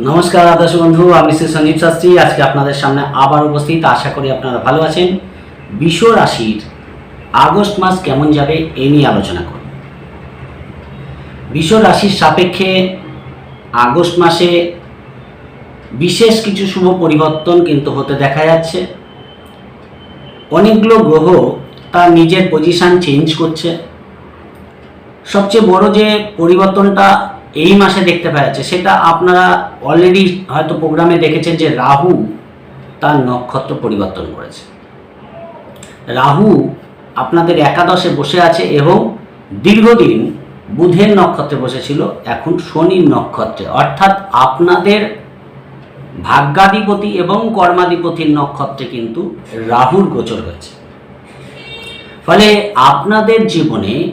নমস্কার আদর্শ বন্ধু, আমি শ্রী সঞ্জীব শাস্ত্রী। আজকে আপনাদের সামনে আবার উপস্থিত, আশা করি আপনারা ভালো আছেন। বিশ্ব রাশির আগস্ট মাস কেমন যাবে এই নিয়ে আলোচনা করব। বিশ্ব রাশির সাপেক্ষে আগস্ট মাসে বিশেষ কিছু শুভ পরিবর্তন কিন্তু হতে দেখা যাচ্ছে। অনেকগুলো গ্রহ তার নিজের পজিশন চেঞ্জ করছে। সবচেয়ে বড় যে পরিবর্তনটা এই মাসে দেখতে পাওয়া যাচ্ছে। সেটা আপনারা অলরেডি হয়তো প্রোগ্রামে দেখেছেন যে রাহু তার নক্ষত্র পরিবর্তন করেছে। রাহু আপনাদের একাদশে বসে আছে এবং দীর্ঘদিন বুধের নক্ষত্রে বসেছিল, এখন শনির নক্ষত্রে। অর্থাৎ আপনাদের ভাগ্যাধিপতি এবং কর্মাধিপতির নক্ষত্রে কিন্তু রাহুর গোচর হয়েছে। ফলে আপনাদের জীবনে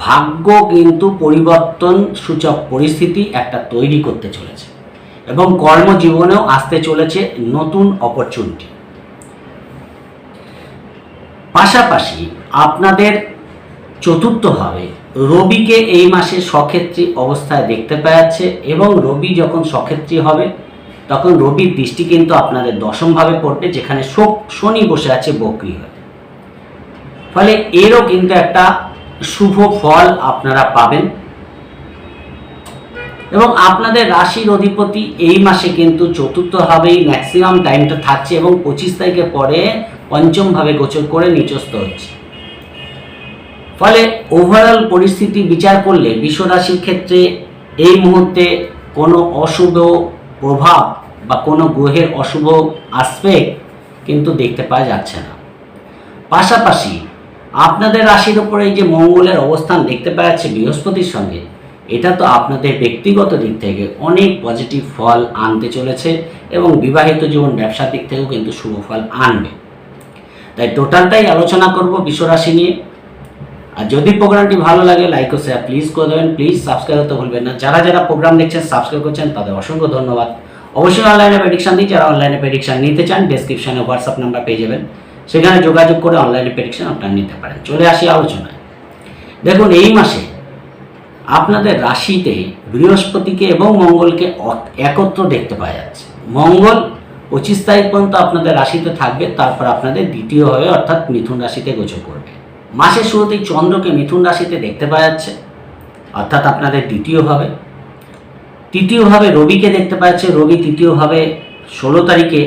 ভাগ্য কিন্তু পরিবর্তন সূচক পরিস্থিতি একটা তৈরি করতে চলেছে এবং কর্মজীবনেও আসতে চলেছে নতুন অপরচুনিটি পাশাপাশি আপনাদের চতুর্থভাবে রবিকে এই মাসে সক্ষেত্রী অবস্থায় দেখতে পাওয়া যাচ্ছে এবং রবি যখন সক্ষেত্রী হবে, তখন রবির দৃষ্টি কিন্তু আপনাদের দশমভাবে পড়বে, যেখানে শোক শনি বসে আছে বক্রি হয়ে। ফলে এরও কিন্তু একটা শুভ ফল আপনারা পাবেন। এবং আপনাদের রাশির অধিপতি এই মাসে কিন্তু চতুর্থভাবেই ম্যাক্সিমাম টাইমটা থাকছে এবং পঁচিশ তারিখের পরে পঞ্চমভাবে গোচর করে নিচস্থ হচ্ছে। ফলে ওভারঅল পরিস্থিতি বিচার করলে বিশ্বরাশির ক্ষেত্রে এই মুহূর্তে কোনো অশুভ প্রভাব বা কোনো গ্রহের অশুভ আসপেক্ট কিন্তু দেখতে পাওয়া যাচ্ছে না। পাশাপাশি আপনাদের রাশির উপরে এই যে মঙ্গলের অবস্থান দেখতে পাওয়া যাচ্ছে বৃহস্পতির সঙ্গে, এটা তো আপনাদের ব্যক্তিগত দিক থেকে অনেক পজিটিভ ফল আনতে চলেছে এবং বিবাহিত জীবন ব্যবসার দিক থেকেও কিন্তু শুভ ফল আনবে। তাই টোটালটাই আলোচনা করব বিশ্বরাশি নিয়ে। আর যদি প্রোগ্রামটি ভালো লাগে লাইক ও শেয়ার প্লিজ করে দেবেন। প্লিজ সাবস্ক্রাইব করতে ভুলবেন না। যারা যারা প্রোগ্রাম দেখছেন সাবস্ক্রাইব করছেন, তাদের অসংখ্য ধন্যবাদ। অবশ্যই অনলাইনে প্রেডিকশন দিই যারা অনলাইনে প্রেডিকশন নিতে চান ডেসক্রিপশনে হোয়াটসঅ্যাপ নাম্বার পেয়ে যাবেন। সেখানে যোগাযোগ করে অনলাইনে প্রেডিকশন আপনারা নিতে পারেন। চলে আসি আলোচনায়। দেখুন, এই মাসে আপনাদের রাশিতে বৃহস্পতিকে এবং মঙ্গলকে একত্র দেখতে পাওয়া যাচ্ছে। মঙ্গল পঁচিশ তারিখ পর্যন্ত আপনাদের রাশিতে থাকবে, তারপর আপনাদের দ্বিতীয়ভাবে অর্থাৎ মিথুন রাশিতে গোচর করবে। মাসের শুরুতেই চন্দ্রকে মিথুন রাশিতে দেখতে পাওয়া যাচ্ছে, অর্থাৎ আপনাদের দ্বিতীয়ভাবে তৃতীয়ভাবে রবিকে দেখতে পাওয়া যাচ্ছে। রবি তৃতীয়ভাবে ষোলো তারিখে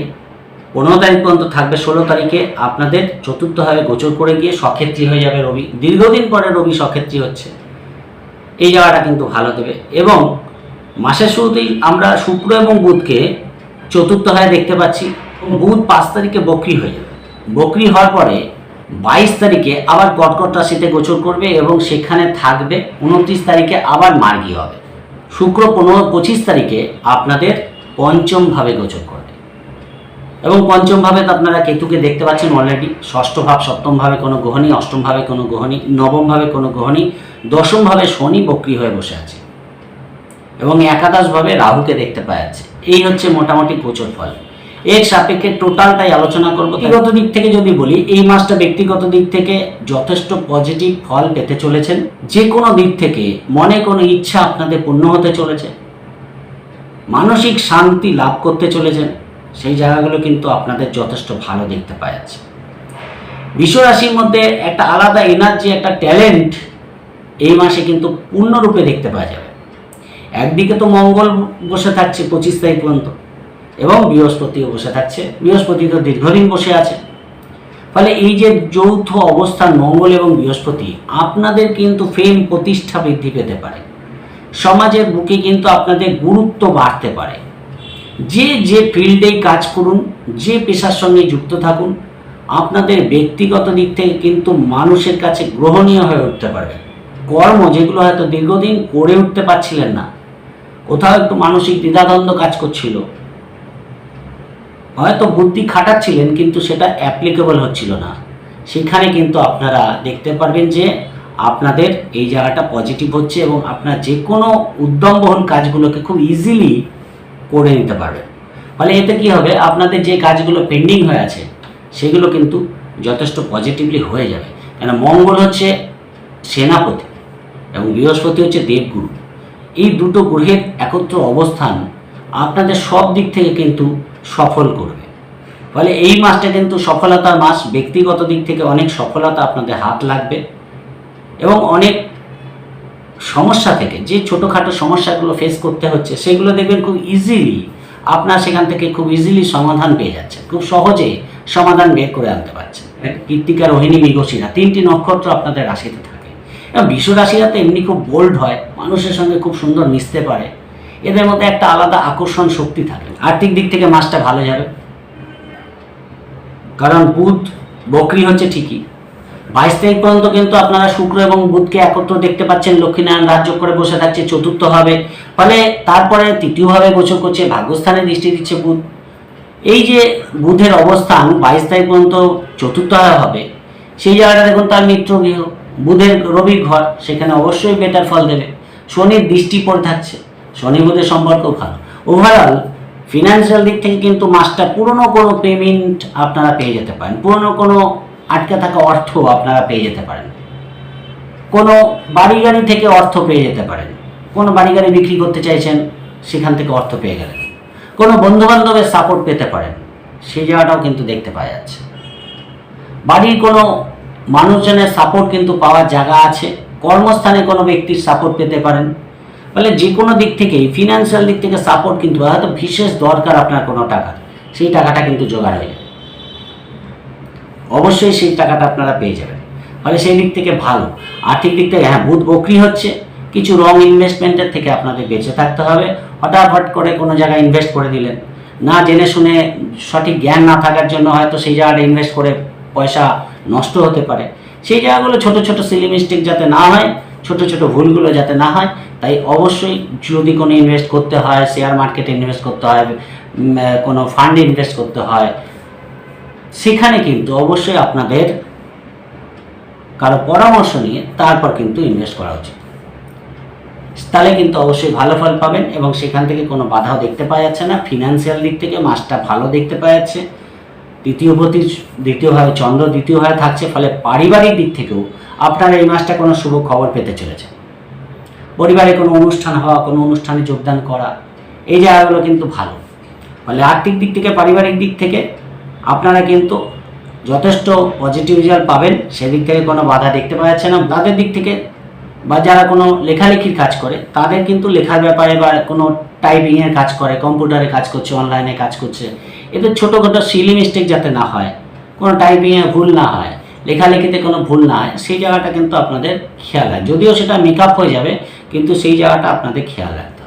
পনেরো তারিখ পর্যন্ত থাকবে ষোলো তারিখে। আপনাদের চতুর্থভাবে গোচর করে গিয়ে সক্ষেত্রী হয়ে যাবে রবি। দীর্ঘদিন পরে রবি সক্ষেত্রী হচ্ছে। এই জায়গাটা কিন্তু ভালো দেবে। এবং মাসের শুরুতেই আমরা শুক্র এবং বুধকে চতুর্থ হয়ে দেখতে পাচ্ছি। বুধ পাঁচ তারিখে বকরি হয়ে যাবে। বকরি হওয়ার পরে বাইশ তারিখে আবার কর্কট রাশিতে গোচর করবে এবং সেখানে থাকবে। উনত্রিশ তারিখে আবার মার্গী হবে। শুক্র পনেরো পঁচিশ তারিখে আপনাদের পঞ্চমভাবে গোচর করবে। এবং পঞ্চম ভাবে তো আপনারা কেতুকে দেখতে পাচ্ছেন অলরেডি ষষ্ঠ ভাব সপ্তম ভাবে কোনো গ্রহণী অষ্টম ভাবে কোনো গ্রহণী নবম ভাবে কোনো গ্রহণী দশম ভাবে শনি বক্রি হয়ে বসে আছে। এবং একাদশ ভাবে রাহুকে দেখতে পাওয়া যাচ্ছে। এই হচ্ছে মোটামুটি গোচর ফল। এর সাপেক্ষে টোটালটাই আলোচনা করব। ব্যক্তিগত দিক থেকে যদি বলি এই মাসটা ব্যক্তিগত দিক থেকে যথেষ্ট পজিটিভ ফল পেতে চলেছেন। যে কোনো দিক থেকে মনে কোনো ইচ্ছা আপনাদের পূর্ণ হতে চলেছে। মানসিক শান্তি লাভ করতে চলেছেন। সেই জায়গাগুলো কিন্তু আপনাদের যথেষ্ট ভালো দেখতে পাওয়া যাচ্ছে। বিশ্বরাশির মধ্যে একটা আলাদা এনার্জি একটা ট্যালেন্ট এই মাসে কিন্তু পূর্ণরূপে দেখতে পাওয়া যাবে। একদিকে তো মঙ্গল বসে থাকছে পঁচিশ তারিখ পর্যন্ত এবং বৃহস্পতিও বসে থাকছে। বৃহস্পতি তো দীর্ঘদিন বসে আছে। ফলে এই যে যৌথ অবস্থান মঙ্গল এবং বৃহস্পতি, আপনাদের কিন্তু ফেম প্রতিষ্ঠা বৃদ্ধি পেতে পারে। সমাজের বুকে কিন্তু আপনাদের গুরুত্ব বাড়তে পারে। যে যে ফিল্ডেই কাজ করুন, যে পেশার সঙ্গে যুক্ত থাকুন, আপনাদের ব্যক্তিগত দিক থেকে কিন্তু মানুষের কাছে গ্রহণীয় হয়ে উঠতে পারে কর্ম যেগুলো হয়তো দীর্ঘদিন করে উঠতে পারছিলেন না, কোথাও একটু মানসিক দ্বিধাদ্বন্দ্ব কাজ করছিল। হয়তো বুদ্ধি খাটাচ্ছিলেন, কিন্তু সেটা অ্যাপ্লিকেবল হচ্ছিল না। সেখানে কিন্তু আপনারা দেখতে পারবেন যে আপনাদের এই জায়গাটা পজিটিভ হচ্ছে এবং আপনার যে কোনো উদ্যমবহন কাজগুলোকে খুব ইজিলি করে নিতে পারবেন ফলে এতে কি হবে? আপনাদের যে কাজগুলো পেন্ডিং হয়ে আছে, সেগুলো কিন্তু যথেষ্ট পজিটিভলি হয়ে যাবে। কেন মঙ্গল হচ্ছে সেনাপতি এবং বৃহস্পতি হচ্ছে দেবগুরু। এই দুটো গ্রহের একত্র অবস্থান আপনাদের সব দিক থেকে কিন্তু সফল করবে। ফলে এই মাসটা কিন্তু সফলতার মাস। ব্যক্তিগত দিক থেকে অনেক সফলতা আপনাদের হাত লাগবে এবং অনেক সমস্যা থেকে, যে ছোটোখাটো সমস্যাগুলো ফেস করতে হচ্ছে, সেগুলো দেখবেন খুব ইজিলি আপনার সেখান থেকে খুব ইজিলি সমাধান পেয়ে যাচ্ছেন। খুব সহজে সমাধান বের করে আনতে পারছেন। কৃত্তিকা রোহিণী, মৃগশিরা, তিনটি নক্ষত্র আপনাদের রাশিতে থাকে। এবং বিশ্ব রাশিরা তো এমনি খুব বোল্ড হয়, মানুষের সঙ্গে খুব সুন্দর মিশতে পারে। এদের মধ্যে একটা আলাদা আকর্ষণ শক্তি থাকে। আর্থিক দিক থেকে মাসটা ভালো যাবে। কারণ বুধ বকরি হচ্ছে ঠিকই। বাইশ তারিখ পর্যন্ত কিন্তু আপনারা শুক্র এবং বুধকে একত্র দেখতে পাচ্ছেন। লক্ষ্মীনারায়ণ রাজ্য করে বসে থাকছে, চতুর্থ হবে। ফলে তারপরে তৃতীয়ভাবে গোচর করছে, ভাগ্যস্থানে দৃষ্টি দিচ্ছে বুধ। এই যে বুধের অবস্থান, বাইশ তারিখ পর্যন্ত চতুর্থ হবে, সেই জায়গাটা দেখুন তার মিত্র গৃহ। বুধের রবির ঘর, সেখানে অবশ্যই বেটার ফল দেবে। শনির দৃষ্টি পড়ে থাকছে, শনি বুধের সম্পর্ক ভালো। ওভারঅল ফিনান্সিয়াল দিক থেকে কিন্তু মাসটা পুরনো কোনো পেমেন্ট আপনারা পেয়ে যেতে পারেন। পুরনো কোনো আটকে থাকা অর্থ আপনারা পেয়ে যেতে পারেন। কোনো বাড়ি গাড়ি থেকে অর্থ পেয়ে যেতে পারেন। কোনো বাড়ি গাড়ি বিক্রি করতে চাইছেন, সেখান থেকে অর্থ পেয়ে গেলেন। কোনো বন্ধু বান্ধবের সাপোর্ট পেতে পারেন, সেই জায়গাটাও কিন্তু দেখতে পাওয়া যাচ্ছে। বাড়ির কোনো মানুষজনের সাপোর্ট কিন্তু পাওয়ার জায়গা আছে। কর্মস্থানে কোনো ব্যক্তির সাপোর্ট পেতে পারেন। ফলে যে কোনো দিক থেকেই ফিনান্সিয়াল দিক থেকে সাপোর্ট কিন্তু, হয়তো বিশেষ দরকার আপনার কোনো টাকা সেই টাকাটা কিন্তু জোগাড় হয়ে অবশ্যই সেই টাকাটা আপনারা পেয়ে যাবেন। ফলে সেই দিক থেকে ভালো। আর্থিক দিক থেকে হ্যাঁ বুধ বকরি হচ্ছে। কিছু রং ইনভেস্টমেন্টের থেকে আপনাদের বেঁচে থাকতে হবে। হঠাৎ করে কোনো জায়গায় ইনভেস্ট করে দিলেন। না জেনে শুনে সঠিক জ্ঞান না থাকার জন্য হয়তো সেই জায়গাটা ইনভেস্ট করে পয়সা নষ্ট হতে পারে। সেই জায়গাগুলো ছোট ছোট সিলি মিস্টেক যাতে না হয়, ছোট ছোট ভুলগুলো যাতে না হয়, তাই অবশ্যই যদি কোনো ইনভেস্ট করতে হয় শেয়ার মার্কেটে ইনভেস্ট করতে হয় কোনো ফান্ডে ইনভেস্ট করতে হয় সেখানে কিন্তু অবশ্যই আপনাদের কারও পরামর্শ নিয়ে তারপর কিন্তু ইনভেস্ট করা উচিত। তাহলে কিন্তু অবশ্যই ভালো ফল পাবেন এবং সেখান থেকে কোনো বাধাও দেখতে পাওয়া যাচ্ছে না। ফিনান্সিয়াল দিক থেকে মাসটা ভালো দেখতে পাওয়া যাচ্ছে। দ্বিতীয় প্রতি দ্বিতীয়ভাবে চন্দ্র দ্বিতীয়ভাবে থাকছে, ফলে পারিবারিক দিক থেকেও আপনারা এই মাসটা কোনো শুভ খবর পেতে চলেছে পরিবারে কোনো অনুষ্ঠান হওয়া, কোনো অনুষ্ঠানে যোগদান করা, এই জায়গাগুলো কিন্তু ভালো। ফলে আর্থিক দিক থেকে, পারিবারিক দিক থেকে আপনারা কিন্তু যথেষ্ট পজিটিভ রেজাল্ট পাবেন। সেদিক থেকে কোনো বাধা দেখতে পাওয়া যাচ্ছে না। তাদের দিক থেকে বা যারা কোনো লেখালেখির কাজ করে, তাদের কিন্তু লেখার ব্যাপারে বা কোনো টাইপিংয়ের কাজ করে কম্পিউটারে কাজ করছে অনলাইনে কাজ করছে, এদের ছোটোখাটো সিলি মিস্টেক যাতে না হয়, কোনো টাইপিংয়ে ভুল না হয়, লেখালেখিতে কোনো ভুল না হয়, সেই জায়গাটা কিন্তু আপনাদের খেয়াল রাখ। যদিও সেটা মেকআপ হয়ে যাবে, কিন্তু সেই জায়গাটা আপনাদের খেয়াল রাখতে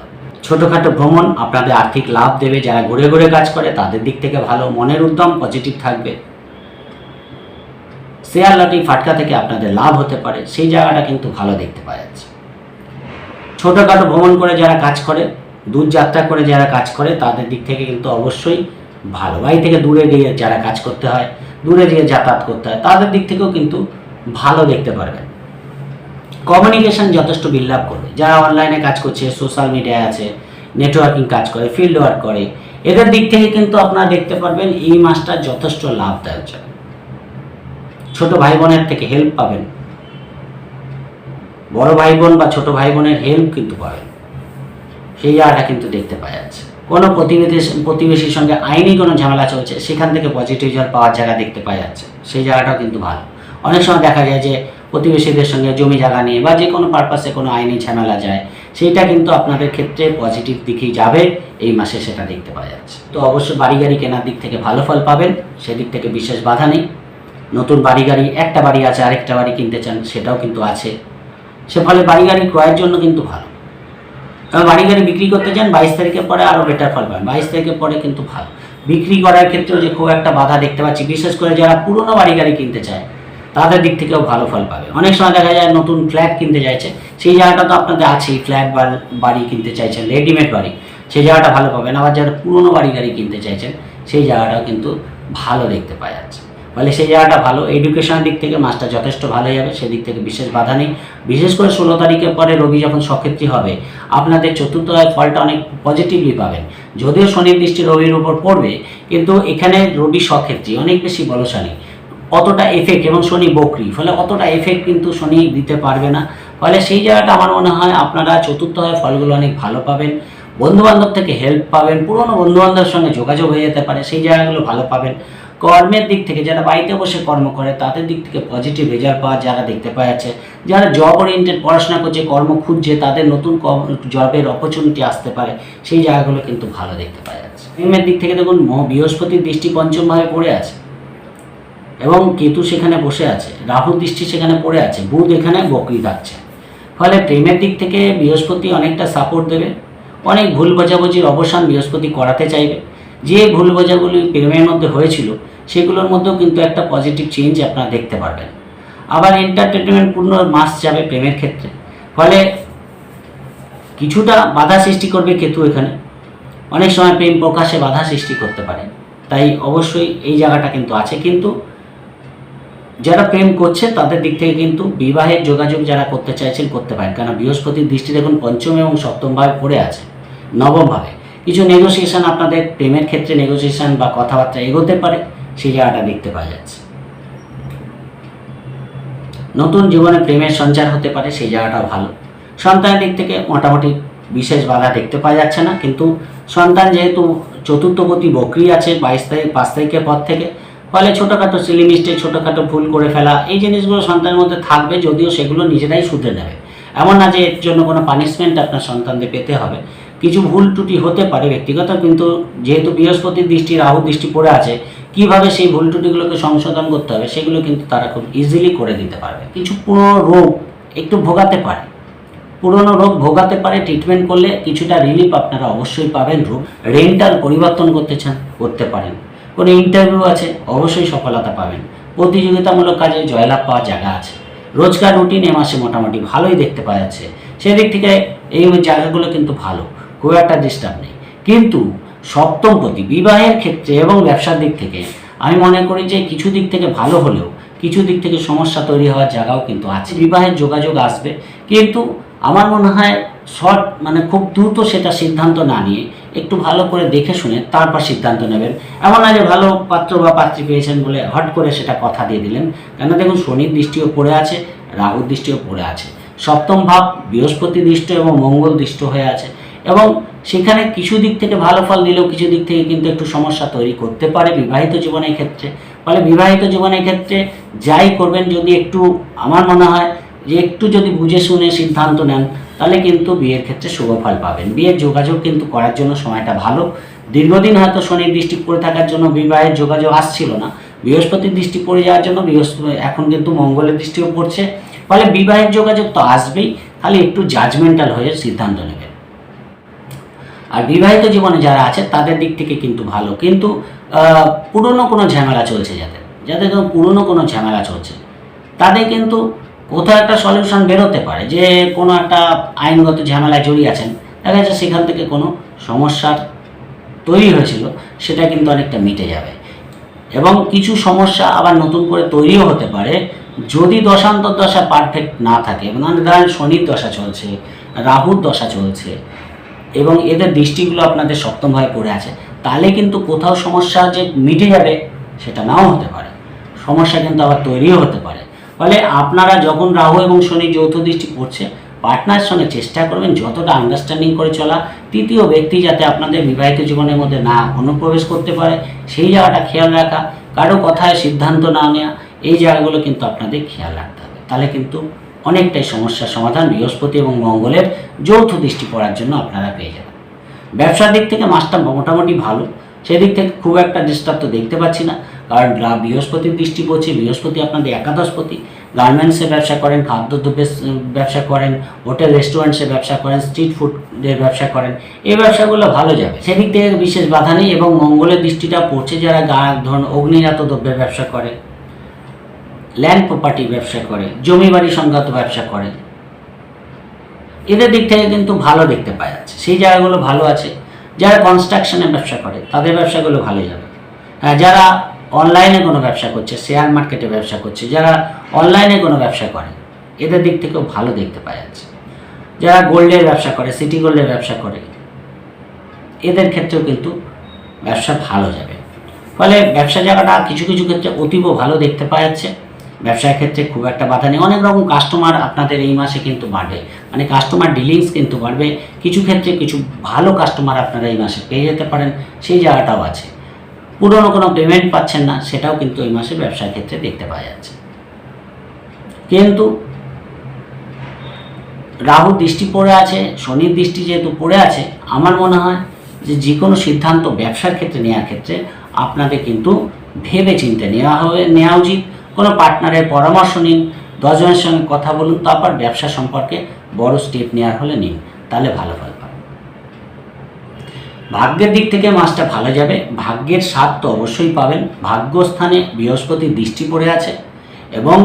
ছোটোখাটো ভ্রমণ, আপনাদের আর্থিক লাভ দেবে যারা ঘুরে ঘুরে কাজ করে, তাদের দিক থেকে ভালো মনের উদ্যম পজিটিভ থাকবে। শেয়ার লটারি ফাটকা থেকে আপনাদের লাভ হতে পারে, সেই জায়গাটা কিন্তু ভালো দেখতে পাওয়া যাচ্ছে। ছোটোখাটো ভ্রমণ করে যারা কাজ করে, দূর যাত্রা করে যারা কাজ করে, তাদের দিক থেকে কিন্তু অবশ্যই ভালো। বাড়ি থেকে দূরে গিয়ে যারা কাজ করতে হয়, দূরে গিয়ে যাতায়াত করতে হয়, তাদের দিক থেকেও কিন্তু ভালো দেখতে পারবেন। কমিউনিকেশন যথেষ্ট বিল্ডআপ করবে। যারা অনলাইনে কাজ করছে সোশ্যাল মিডিয়ায় আছে নেটওয়ার্কিং কাজ করে ফিল্ড ওয়ার্ক করে, এদের দিক থেকে কিন্তু আপনারা দেখতে পারবেন এই মাসটা যথেষ্ট লাভদায়ক যাবে। ছোট ভাই বোনের থেকে হেল্প পাবেন। বড় ভাই বোন বা ছোট ভাই বোনের হেল্প কিন্তু পাবেন। সেই জায়গাটা কিন্তু দেখতে পাওয়া যাচ্ছে। কোনো প্রতিবেশী প্রতিবেশীর সঙ্গে আইনি কোনো ঝামেলা চলছে, সেখান থেকে পজিটিভ রেজাল্ট পাওয়ার জায়গা দেখতে পাওয়া যাচ্ছে। সেই জায়গাটাও কিন্তু ভালো। অনেক সময় দেখা যায় যে প্রতিবেশীদের সঙ্গে জমি জায়গা নিয়ে বা যে কোনো পারপাসে কোনো আইনি ঝামেলা যায়, সেইটা কিন্তু আপনাদের ক্ষেত্রে পজিটিভ দিকেই যাবে। এই মাসে সেটা দেখতে পাওয়া যাচ্ছে। তো অবশ্যই বাড়ি গাড়ি কেনার দিক থেকে ভালো ফল পাবেন, সেদিক থেকে বিশেষ বাধা নেই। নতুন বাড়ি গাড়ি একটা বাড়ি আছে, আরেকটা বাড়ি কিনতে চান, সেটাও কিন্তু আছে। সে ফলে বাড়ি গাড়ি ক্রয়ের জন্য কিন্তু ভালো। বাড়ি গাড়ি বিক্রি করতে চান, বাইশ তারিখের পরে আরও বেটার ফল পাবেন। বাইশ তারিখের পরে কিন্তু ভালো। বিক্রি করার ক্ষেত্রেও যে খুব একটা বাধা দেখতে পাচ্ছি, বিশেষ করে যারা পুরনো বাড়ি গাড়ি কিনতে চায় তাদের দিক থেকেও ভালো ফল পাবে। অনেক সময় দেখা যায় নতুন ফ্ল্যাট কিনতে চাইছে, সেই জায়গাটা তো আপনাদের আছেই ফ্ল্যাট বাড়ি কিনতে চাইছেন রেডিমেড বাড়ি, সেই জায়গাটা ভালো পাবেন। আবার যারা পুরনো বাড়ি গাড়ি কিনতে চাইছেন, সেই জায়গাটাও কিন্তু ভালো দেখতে পাওয়া যাচ্ছে। ফলে সেই জায়গাটা ভালো এডুকেশনের দিক থেকে মাসটা যথেষ্ট ভালো যাবে, সেদিক থেকে বিশেষ বাধা নেই। বিশেষ করে ষোলো তারিখের পরে রবি যখন সক্ষেত্রী হবে, আপনাদের চতুর্থ ফলটা অনেক পজিটিভলি পাবেন। যদিও শনির দৃষ্টি রবির উপর পড়বে, কিন্তু এখানে রবি সক্ষেত্রী অনেক বেশি বলশালী। অতটা এফেক্ট এবং শনি বকরি, ফলে অতটা এফেক্ট কিন্তু শনি দিতে পারবে না। ফলে সেই জায়গাটা আমার মনে হয় আপনারা চতুর্থ হয় ফলগুলো অনেক ভালো পাবেন বন্ধু বান্ধব থেকে হেল্প পাবেন, পুরনো বন্ধু বান্ধবের সঙ্গে যোগাযোগ হয়ে যেতে পারে, সেই জায়গাগুলো ভালো পাবেন। কর্মের দিক থেকে যারা বাড়িতে বসে কর্ম করে, তাদের দিক থেকে পজিটিভ রেজাল্ট পাওয়ার জায়গা দেখতে পাওয়া যাচ্ছে, যারা জব ওরিয়েন্টেড পড়াশোনা করছে, কর্ম খুঁজছে, তাদের নতুন জবের অপরচুনিটি আসতে পারে, সেই জায়গাগুলো কিন্তু ভালো দেখতে পাওয়া যাচ্ছে। প্রেমের দিক থেকে দেখুন বৃহস্পতির দৃষ্টি পঞ্চমভাবে পড়ে আছে। এবং কেতু সেখানে বসে আছে রাহুর দৃষ্টি সেখানে পড়ে আছে, বুধ এখানে বকরি থাকছে ফলে প্রেমের দিক থেকে বৃহস্পতি অনেকটা সাপোর্ট দেবে, অনেক ভুল বোঝাবুঝির অবসান বৃহস্পতি করাতে চাইবে। যে ভুল বোঝাগুলি প্রেমের মধ্যে হয়েছিল, সেগুলোর মধ্যেও কিন্তু একটা পজিটিভ চেঞ্জ আপনারা দেখতে পারবেন। আবার এন্টারটেনমেন্ট পূর্ণ মাস যাবে প্রেমের ক্ষেত্রে। ফলে কিছুটা বাধা সৃষ্টি করবে কেতু এখানে। অনেক সময় প্রেম প্রকাশে বাধা সৃষ্টি করতে পারে। তাই অবশ্যই এই জায়গাটা কিন্তু আছে। কিন্তু যারা প্রেম করছে, তাদের দিক থেকে কিন্তু বিবাহের যোগাযোগ যারা করতে চাইছেন, করতে পারেন। কারণ বৃহস্পতির দৃষ্টি দেখুন, পঞ্চম এবং সপ্তম ভাবে পড়ে আছে, নবম ভাবে। কিছু নেগোসিয়েশন আপনাদের প্রেমের ক্ষেত্রে নেগোসিয়েশন বা কথাবার্তা এগোতে পারে, সেই জায়গাটা দেখতে পাওয়া যাচ্ছে। নতুন জীবনে প্রেমের সঞ্চার হতে পারে, সেই জায়গাটা ভালো। সন্তানের দিক থেকে মোটামুটি বিশেষ বাধা দেখতে পাওয়া যাচ্ছে না, কিন্তু সন্তান যেহেতু চতুর্থপতি বকরি আছে, বাইশ তারিখ, পাঁচ তারিখের পর থেকে ফলে ছোটোখাটো সিলি মিস্টেক ছোটোখাটো ভুল করে ফেলা, এই জিনিসগুলো সন্তানের মধ্যে থাকবে যদিও সেগুলো নিজেরাই শুধরে নেবে। এমন না যে এর জন্য কোনো পানিশমেন্ট আপনার সন্তানদের পেতে হবে। কিছু ভুল ত্রুটি হতে পারে, ব্যক্তিগত, কিন্তু যেহেতু বৃহস্পতির দৃষ্টি, রাহু দৃষ্টি পড়ে আছে, কীভাবে সেই ভুল ত্রুটিগুলোকে সংশোধন করতে হবে সেগুলো কিন্তু তারা খুব ইজিলি করে দিতে পারবে। কিছু পুরনো রোগ একটু ভোগাতে পারে। পুরনো রোগ ভোগাতে পারে ট্রিটমেন্ট করলে কিছুটা রিলিফ আপনারা অবশ্যই পাবেন, রোগ রেন্টাল পরিবর্তন করতে চান, করতে পারেন। কোনো ইন্টারভিউ আছে, অবশ্যই সফলতা পাবেন। প্রতিযোগিতামূলক কাজে জয়লাভ পাওয়ার জায়গা আছে। রোজগার রুটিন এ মাসে মোটামুটি ভালোই দেখতে পাওয়া যাচ্ছে। সেদিক থেকে এই জায়গাগুলো কিন্তু ভালো, খুব একটা ডিস্টার্ব নেই। কিন্তু সপ্তম প্রতি বিবাহের ক্ষেত্রে এবং ব্যবসার দিক থেকে আমি মনে করি যে কিছু দিক থেকে ভালো হলেও কিছু দিক থেকে সমস্যা তৈরি হওয়ার জায়গাও কিন্তু আছে। বিবাহের যোগাযোগ আসবে। কিন্তু আমার মনে হয় শর্ট মানে খুব দ্রুত সেটা সিদ্ধান্ত না নিয়ে একটু ভালো করে দেখে শুনে তারপর সিদ্ধান্ত নেবেন। এমন না যে ভালো পাত্র বা পাত্রী পেয়েছেন বলে হট করে সেটা কথা দিয়ে দিলেন। কেন দেখুন, শনির দৃষ্টিও পড়ে আছে, রাহুর দৃষ্টিও পড়ে আছে। সপ্তম ভাব বৃহস্পতি দৃষ্ট এবং মঙ্গল দৃষ্ট হয়ে আছে। এবং সেখানে কিছু দিক থেকে ভালো ফল দিলেও কিছু দিক থেকে কিন্তু একটু সমস্যা তৈরি করতে পারে বিবাহিত জীবনের ক্ষেত্রে। ফলে বিবাহিত জীবনের ক্ষেত্রে যাই করবেন যদি একটু, আমার মনে হয় যে একটু যদি বুঝে শুনে সিদ্ধান্ত নেন তাহলে কিন্তু বিয়ের ক্ষেত্রে শুভ ফল পাবেন। বিয়ের যোগাযোগ কিন্তু করার জন্য সময়টা ভালো। দীর্ঘদিন হয়তো শনির দৃষ্টি পড়ে থাকার জন্য বিবাহের যোগাযোগ আসছিল না। বৃহস্পতির দৃষ্টি পড়ে যাওয়ার জন্য বৃহস্পতি, এখন কিন্তু মঙ্গলের দৃষ্টিও পড়ছে। ফলে বিবাহের যোগাযোগ তো আসবেই। খালি একটু জাজমেন্টাল হয়ে সিদ্ধান্ত নেবেন। আর বিবাহিত জীবনে যারা আছে, তাদের দিক থেকে কিন্তু ভালো। কিন্তু পুরনো কোনো ঝামেলা চলছে যাদের যাদের পুরনো কোনো ঝামেলা চলছে। তাদের কিন্তু কোথাও একটা সলিউশন বেরোতে পারে, যে কোনো একটা আইনগত ঝামেলায় জড়িয়ে আছেন, দেখা যাচ্ছে সেখান থেকে কোনো সমস্যার তৈরি হয়েছিল, সেটা কিন্তু অনেকটা মিটে যাবে। এবং কিছু সমস্যা আবার নতুন করে তৈরিও হতে পারে, যদি দশান্তর দশা পারফেক্ট না থাকে মানে ধরেন শনির দশা চলছে, রাহুর দশা চলছে, এবং এদের দৃষ্টিগুলো আপনাদের সপ্তমভাবে পড়ে আছে, তাহলে কিন্তু কোথাও সমস্যা যে মিটে যাবে, সেটা নাও হতে পারে। সমস্যা কিন্তু আবার তৈরিও হতে পারে। ফলে আপনারা যখন রাহু এবং শনি যৌথ দৃষ্টি পড়ছে পার্টনারের সঙ্গে চেষ্টা করবেন যতটা আন্ডারস্ট্যান্ডিং করে চলা। তৃতীয় ব্যক্তি যাতে আপনাদের বিবাহিত জীবনের মধ্যে না অনুপ্রবেশ করতে পারে, সেই জায়গাটা খেয়াল রাখা। কারও কথায় সিদ্ধান্ত না নেওয়া, এই জায়গাগুলো কিন্তু আপনাদের খেয়াল রাখতে হবে। তাহলে কিন্তু অনেকটাই সমস্যার সমাধান বৃহস্পতি এবং মঙ্গলের যৌথ দৃষ্টি পড়ার জন্য আপনারা পেয়ে যাবেন। ব্যবসার দিক থেকে মাসটা মোটামুটি ভালো। সেদিক থেকে খুব একটা ডিস্টার্ব তো দেখতে পাচ্ছি না। কারণ বৃহস্পতির দৃষ্টি পড়ছে, বৃহস্পতি আপনাদের একাদশপতি। গার্মেন্টসে ব্যবসা করেন খাদ্যদ্রব্যের ব্যবসা করেন, হোটেল, রেস্টুরেন্টসে ব্যবসা করেন, স্ট্রিট ফুডের ব্যবসা করেন। এই ব্যবসাগুলো ভালো যাবে। সেদিক থেকে বিশেষ বাধা নেই এবং মঙ্গলের দৃষ্টিটা পড়ছে যারা ধরুন অগ্নিজাত দ্রব্যের ব্যবসা করে ল্যান্ড প্রপার্টি ব্যবসা করে, জমি বাড়ি সংক্রান্ত ব্যবসা করে। এদের দিক থেকে কিন্তু ভালো দেখতে পাওয়া যাচ্ছে। সেই জায়গাগুলো ভালো আছে। যারা কনস্ট্রাকশনের ব্যবসা করে, তাদের ব্যবসাগুলো ভালো যাবে। হ্যাঁ যারা অনলাইনে কোনো ব্যবসা করছে শেয়ার মার্কেটে ব্যবসা করছে, যারা অনলাইনে কোনো ব্যবসা করে, এদের দিক থেকেও ভালো দেখতে পাওয়া যাচ্ছে। যারা গোল্ডের ব্যবসা করে সিটি গোল্ডের ব্যবসা করে, এদের ক্ষেত্রেও কিন্তু ব্যবসা ভালো যাবে। ফলে ব্যবসা জায়গাটা কিছু কিছু ক্ষেত্রে অতীব ভালো দেখতে পাওয়া যাচ্ছে। ব্যবসার ক্ষেত্রে খুব একটা বাধা নেই। অনেক রকম কাস্টমার আপনাদের এই মাসে কিন্তু বাড়বে। মানে কাস্টমার ডিলিংস কিন্তু বাড়বে। কিছু ক্ষেত্রে কিছু ভালো কাস্টমার আপনারা এই মাসে পেয়ে যেতে পারেন। সেই জায়গাটাও আছে। পুরনো কোনো পেমেন্ট পাচ্ছেন না, সেটাও কিন্তু এই মাসে ব্যবসার ক্ষেত্রে দেখতে পাওয়া যাচ্ছে। কিন্তু রাহু দৃষ্টি পড়ে আছে, শনির দৃষ্টি যেহেতু পড়ে আছে, আমার মনে হয় যে যে কোনো সিদ্ধান্ত ব্যবসার ক্ষেত্রে নেওয়ার ক্ষেত্রে আপনাদের কিন্তু ভেবে চিন্তে নেওয়া হবে নেওয়া উচিত। কোনো পার্টনারের পরামর্শ নিন, দশজনের সঙ্গে কথা বলুন, তারপর ব্যবসা সম্পর্কে বড় স্টেপ নেওয়ার হলে নিন, তাহলে ভালো পাবেন ভাগ্যের দিক থেকে মাসটা ভালো যাবে। ভাগ্যের স্বাদ তো অবশ্যই পাবেন। ভাগ্যস্থানে বৃহস্পতির দৃষ্টি পড়ে আছে এবং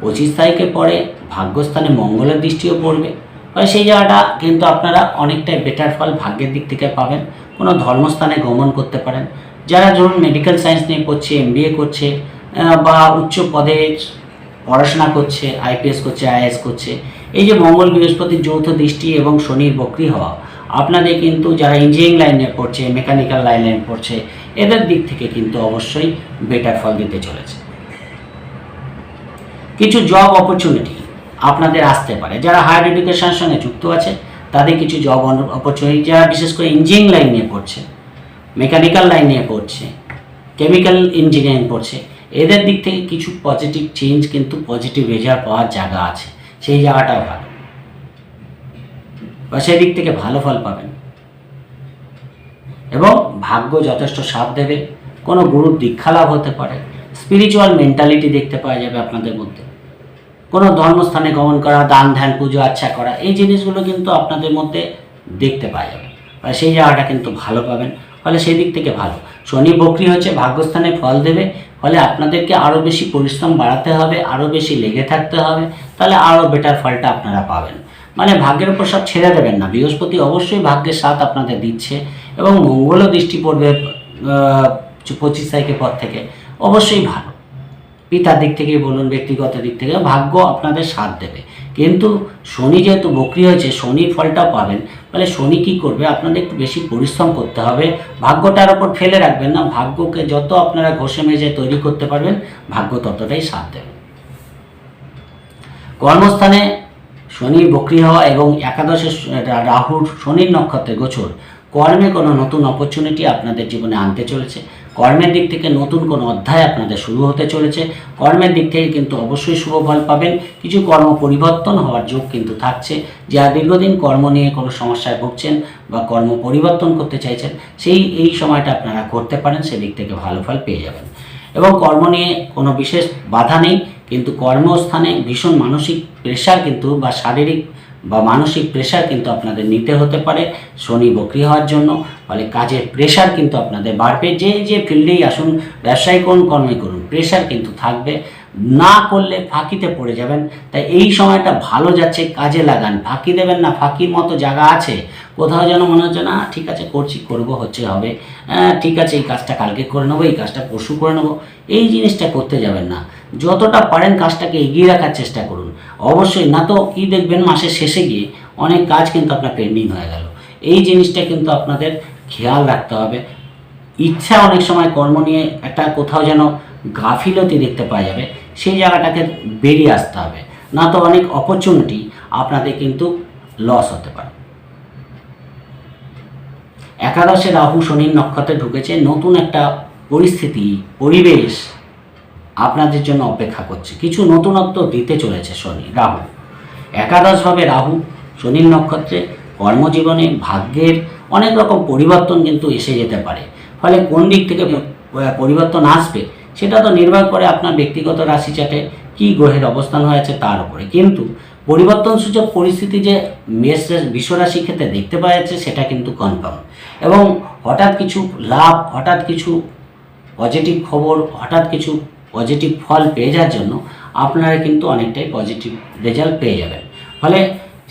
পঁচিশ তারিখে পরে ভাগ্যস্থানে মঙ্গলের দৃষ্টিও পড়বে। ফলে সেই জায়গাটা কিন্তু আপনারা অনেকটাই বেটার ফল ভাগ্যের দিক থেকে পাবেন। কোনো ধর্মস্থানে গমন করতে পারেন। যারা ধরুন মেডিকেল সায়েন্স নিয়ে পড়ছে এম করছে বা উচ্চ পদে পড়াশোনা করছে আইপিএস করছে আইএস করছে, এই যে মঙ্গল বৃহস্পতির যৌথ দৃষ্টি এবং শনির বক্রি হওয়া আপনাদের কিন্তু যারা ইঞ্জিনিয়ারিং লাইনে পড়ছে মেকানিক্যাল লাইনে পড়ছে, এদের দিক থেকে কিন্তু অবশ্যই বেটার ফল দিতে চলেছে। কিছু জব অপরচুনিটি আপনাদের আসতে পারে। যারা হায়ার এডুকেশনের সঙ্গে যুক্ত আছে, তাদের কিছু জব অপরচুনিটি যারা বিশেষ করে ইঞ্জিনিয়ারিং লাইন নিয়ে পড়ছে মেকানিক্যাল লাইন নিয়ে পড়ছে কেমিক্যাল ইঞ্জিনিয়ারিং পড়ছে, এদের দিক থেকে কিছু পজিটিভ চেঞ্জ কিন্তু পজিটিভ রেজাল্ট পাওয়ার জায়গা আছে। সেই জায়গাটাও ভালো। বা সেই দিক থেকে ভালো ফল পাবেন। এবং ভাগ্য যথেষ্ট সাথ দেবে, কোনো গুরুর দীক্ষা লাভ হতে পারে স্পিরিচুয়াল মেন্টালিটি দেখতে পাওয়া যাবে আপনাদের মধ্যে। কোনো ধর্মস্থানে গমন করা, দান ধ্যান, পুজো আচ্ছা করা, এই জিনিসগুলো কিন্তু আপনাদের মধ্যে দেখতে পাওয়া যাবে। আর সেই জায়গাটা কিন্তু ভালো পাবেন, ফলে সেই দিক থেকে ভালো। শনি বকরি হচ্ছে, ভাগ্যস্থানে ফল দেবে, ফলে আপনাদেরকে আরও বেশি পরিশ্রম বাড়াতে হবে আরও বেশি লেগে থাকতে হবে, তাহলে আরও বেটার ফলটা আপনারা পাবেন। মানে ভাগ্যের উপর সব ছেড়ে দেবেন না। বৃহস্পতি অবশ্যই ভাগ্যের সাথ আপনাদের দিচ্ছে এবং মঙ্গলও দৃষ্টি পড়বে পঁচিশ তারিখের পর থেকে। অবশ্যই ভালো। পিতার দিক থেকে বলুন, ব্যক্তিগত দিক থেকে ভাগ্য আপনাদের সাথ দেবে। কিন্তু শনি যেহেতু বকরি হয়েছে, শনির ফলটাও পাবেন। ফলে শনি কী করবে? আপনাদের একটু বেশি পরিশ্রম করতে হবে। ভাগ্যটার ওপর ফেলে রাখবেন না। ভাগ্যকে যত আপনারা ঘষে মেজে তৈরি করতে পারবেন, ভাগ্য ততটাই সাথ দেবে। কর্মস্থানে শনি বক্রি হওয়া এবং একাদশের রাহুর শনির নক্ষত্রে গোচর। কর্মে কোনো নতুন অপরচুনিটি আপনাদের জীবনে আনতে চলেছে। কর্মের দিক থেকে নতুন কোনো অধ্যায় আপনাদের শুরু হতে চলেছে। কর্মের দিক থেকে কিন্তু অবশ্যই শুভ ফল পাবেন। কিছু কর্ম পরিবর্তন হওয়ার যোগ কিন্তু থাকছে। যারা দীর্ঘদিন কর্ম নিয়ে কোনো সমস্যায় ভুগছেন বা কর্ম পরিবর্তন করতে চাইছেন, সেই, এই সময়টা আপনারা করতে পারেন, সেদিক থেকে ভালো ফল পেয়ে যাবেন। এবং কর্ম নিয়ে কোনো বিশেষ বাধা নেই। কিন্তু কর্মস্থানে ভীষণ মানসিক প্রেশার কিন্তু বা শারীরিক বা মানসিক প্রেশার কিন্তু আপনাদের নিতে হতে পারে শনি বকরি হওয়ার জন্য। ফলে কাজের প্রেশার কিন্তু আপনাদের বাড়বে। যে যে ফিল্ডেই আসুন ব্যবসায়ী কোন কর্মে করুন প্রেশার কিন্তু থাকবে। না করলে ফাঁকিতে পড়ে যাবেন। তাই এই সময়টা ভালো যাচ্ছে কাজে লাগান। ফাঁকি দেবেন না ফাঁকির মতো জায়গা আছে। কোথাও যেন মনে হচ্ছে না ঠিক আছে করছি করব হচ্ছে হবে। হ্যাঁ, ঠিক আছে এই কাজটা কালকে করে নেব এই কাজটা পরশু করে নেব। এই জিনিসটা করতে যাবেন না। যতটা পারেন কাজটাকে এগিয়ে রাখার চেষ্টা করুন। অবশ্যই না তো কি দেখবেন, মাসের শেষে গিয়ে অনেক কাজ কিন্তু আপনার পেন্ডিং হয়ে গেল। এই জিনিসটা কিন্তু আপনাদের খেয়াল রাখতে হবে। ইচ্ছা অনেক সময় কর্ম নিয়ে একটা কোথাও যেন গাফিলতি দেখতে পাওয়া যাবে, সেই জায়গাটাকে বেরিয়ে আসতে হবে। না তো অনেক অপরচুনিটি আপনাদের কিন্তু লস হতে পারে। একাদশে রাহু শনির নক্ষত্রে ঢুকেছে, নতুন একটা পরিস্থিতি, পরিবেশ। আপনাদের জন্য অপেক্ষা করছে। কিছু নতুনত্ব দিতে চলেছে শনি, রাহু। একাদশভাবে রাহু, শনির নক্ষত্রে কর্মজীবনে ভাগ্যের অনেক রকম পরিবর্তন কিন্তু এসে যেতে পারে। ফলে কোন দিক থেকে পরিবর্তন আসবে, সেটা তো নির্ভর করে আপনার ব্যক্তিগত রাশি চাটে কী গ্রহের অবস্থান হয়েছে তার উপরে। কিন্তু পরিবর্তন সূচক পরিস্থিতি যে মেষ বিশ্বরাশি ক্ষেত্রে দেখতে পাওয়া যাচ্ছে, সেটা কিন্তু কনফার্ম এবং হঠাৎ কিছু লাভ, হঠাৎ কিছু পজিটিভ খবর, হঠাৎ কিছু পজিটিভ ফল পেয়ে যাওয়ার জন্য আপনারা কিন্তু অনেকটাই পজিটিভ রেজাল্ট পেয়ে যাবেন। ফলে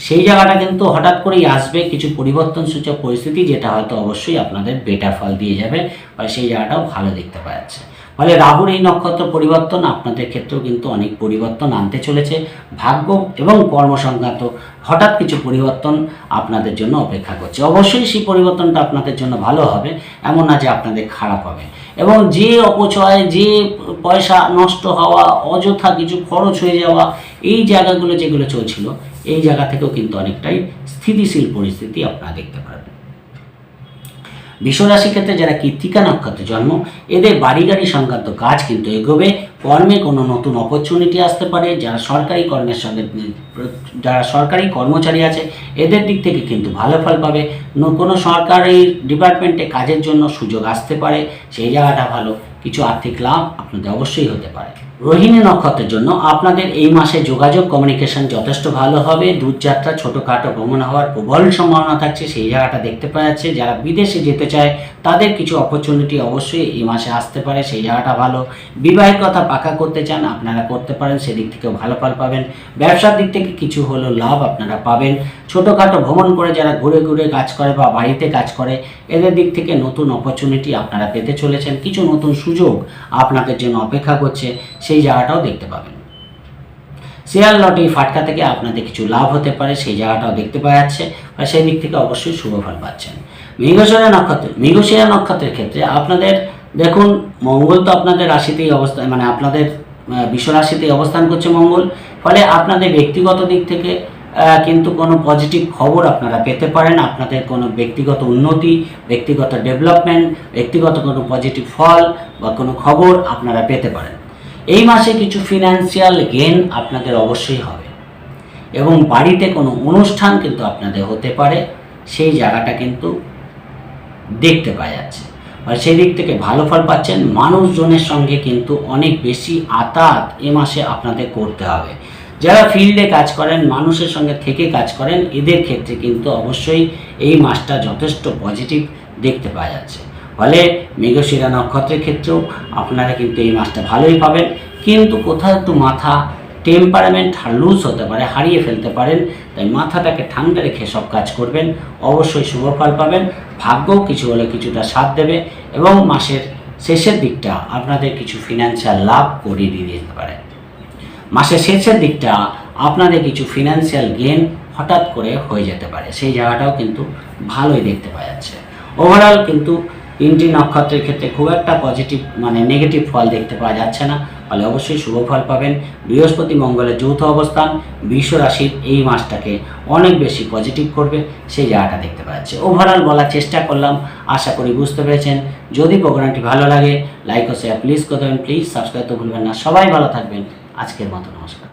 সেই জায়গাটা কিন্তু হঠাৎ করেই আসবে, কিছু পরিবর্তন সূচক পরিস্থিতি যেটা হয়তো অবশ্যই আপনাদের বেটার ফল দিয়ে যাবে বা সেই জায়গাটাও ভালো দেখতে পাওয়া যাচ্ছে ফলে রাহুর এই নক্ষত্র পরিবর্তন আপনাদের ক্ষেত্রেও কিন্তু অনেক পরিবর্তন আনতে চলেছে। ভাগ্য এবং কর্মসংক্রান্ত হঠাৎ কিছু পরিবর্তন আপনাদের জন্য অপেক্ষা করছে। অবশ্যই সেই পরিবর্তনটা আপনাদের জন্য ভালো হবে, এমন না যে আপনাদের খারাপ হবে। এবং যে অপচয়, যে পয়সা নষ্ট হওয়া, অযথা কিছু খরচ হয়ে যাওয়া, এই জায়গাগুলো যেগুলো চলছিল, এই জায়গা থেকেও কিন্তু অনেকটাই স্থিতিশীল পরিস্থিতি আপনারা দেখতে পারবেন। বিশ্বরাশি ক্ষেত্রে যারা কৃত্তিকা নক্ষত্রে জন্ম, এদের বাড়ি গাড়ি সংক্রান্ত কাজ কিন্তু এগোবে। কর্মে কোনো নতুন অপরচুনিটি আসতে পারে। যারা সরকারি কর্মের সঙ্গে, যারা সরকারি কর্মচারী আছে, এদের দিক থেকে কিন্তু ভালো ফল পাবে। কোনো সরকারি ডিপার্টমেন্টে কাজের জন্য সুযোগ আসতে পারে। সেই জায়গাটা ভালো। কিছু আর্থিক লাভ আপনাদের অবশ্যই হতে পারে। রোহিণী নক্ষত্রের জন্য আপনাদের এই মাসে যোগাযোগ কমিউনিকেশন যথেষ্ট ভালো হবে। দূরযাত্রা, ছোটোখাটো ভ্রমণ হওয়ার প্রবল সম্ভাবনা থাকছে, সেই জায়গাটা দেখতে পাওয়া যাচ্ছে। যারা বিদেশে যেতে চায়, তাদের কিছু অপরচুনিটি অবশ্যই এই মাসে আসতে পারে, সেই জায়গাটা ভালো। বিবাহের কথা পাকা করতে চান, আপনারা করতে পারেন, সেদিক থেকেও ভালো ফল পাবেন। ব্যবসার দিক থেকে কিছু হলো লাভ আপনারা পাবেন। ছোটোখাটো ভ্রমণ করে যারা ঘুরে ঘুরে কাজ করে বা বাড়িতে কাজ করে, এদের দিক থেকে নতুন অপরচুনিটি আপনারা পেতে চলেছেন। কিছু নতুন সুযোগ আপনাদের জন্য অপেক্ষা করছে, সেই জায়গাটাও দেখতে পাবেন। শেয়ার লটে ফাটকা থেকে আপনাদের কিছু লাভ হতে পারে, সেই জায়গাটাও দেখতে পাওয়া যাচ্ছে আর সেই দিক থেকে অবশ্যই শুভ ফল পাচ্ছেন। মৃগশিরা নক্ষত্র মৃগশিরা নক্ষত্রের ক্ষেত্রে আপনাদের, দেখুন, মঙ্গল তো আপনাদের রাশিতেই অবস্থান মানে আপনাদের বিশ্ব রাশিতেই অবস্থান করছে মঙ্গল। ফলে আপনাদের ব্যক্তিগত দিক থেকে কিন্তু কোনো পজিটিভ খবর আপনারা পেতে পারেন। আপনাদের কোনো ব্যক্তিগত উন্নতি, ব্যক্তিগত ডেভেলপমেন্ট ব্যক্তিগত কোনো পজিটিভ ফল বা কোনো খবর আপনারা পেতে পারেন। এই মাসে কিছু ফিনান্সিয়াল গেন আপনাদের অবশ্যই হবে। এবং বাড়িতে কোনো অনুষ্ঠান কিন্তু আপনাদের হতে পারে। সেই জায়গাটা কিন্তু দেখতে পাওয়া যাচ্ছে। আর সেই দিক থেকে ভালো ফল পাচ্ছেন মানুষজনের সঙ্গে কিন্তু অনেক বেশি আতাত এ মাসে আপনাদের করতে হবে। যারা ফিল্ডে কাজ করেন, মানুষের সঙ্গে থেকে কাজ করেন, এদের ক্ষেত্রে কিন্তু অবশ্যই এই মাসটা যথেষ্ট পজিটিভ দেখতে পাওয়া যাচ্ছে। ফলে মৃগশিরা নক্ষত্রের ক্ষেত্রেও আপনারা কিন্তু এই মাসটা ভালোই পাবেন। কিন্তু কোথাও একটু মাথা টেম্পারামেন্ট লুজ হতে পারে, হারিয়ে ফেলতে পারেন, তাই মাথাটাকে ঠান্ডা রেখে সব কাজ করবেন, অবশ্যই শুভ ফল পাবেন, ভাগ্যও কিছু হলে কিছুটা সাথ দেবে এবং মাসের শেষের দিকটা আপনাদের কিছু ফিনান্সিয়াল লাভ করিয়ে দিয়ে দিতে পারে। মাসের শেষের দিকটা আপনাদের কিছু ফিনান্সিয়াল গেন হঠাৎ করে হয়ে যেতে পারে। সেই জায়গাটাও কিন্তু ভালোই দেখতে পাওয়া যাচ্ছে। ওভারঅল কিন্তু তিনটি নক্ষত্রের ক্ষেত্রে খুব একটা পজিটিভ মানে নেগেটিভ ফল দেখতে পাওয়া যাচ্ছে না। ফলে অবশ্যই শুভ ফল পাবেন। বৃহস্পতি মঙ্গলের যৌথ অবস্থান, বিশ্ব রাশির এই মাসটাকে অনেক বেশি পজিটিভ করবে। সেই জায়গাটা দেখতে পাওয়া যাচ্ছে। ওভারঅল বলার চেষ্টা করলাম। আশা করি বুঝতে পেরেছেন। যদি প্রোগ্রামটি ভালো লাগে লাইক ও শেয়ার প্লিজ করে দেবেন। প্লিজ সাবস্ক্রাইব তো ভুলবেন না। সবাই ভালো থাকবেন। আজকের মতো নমস্কার।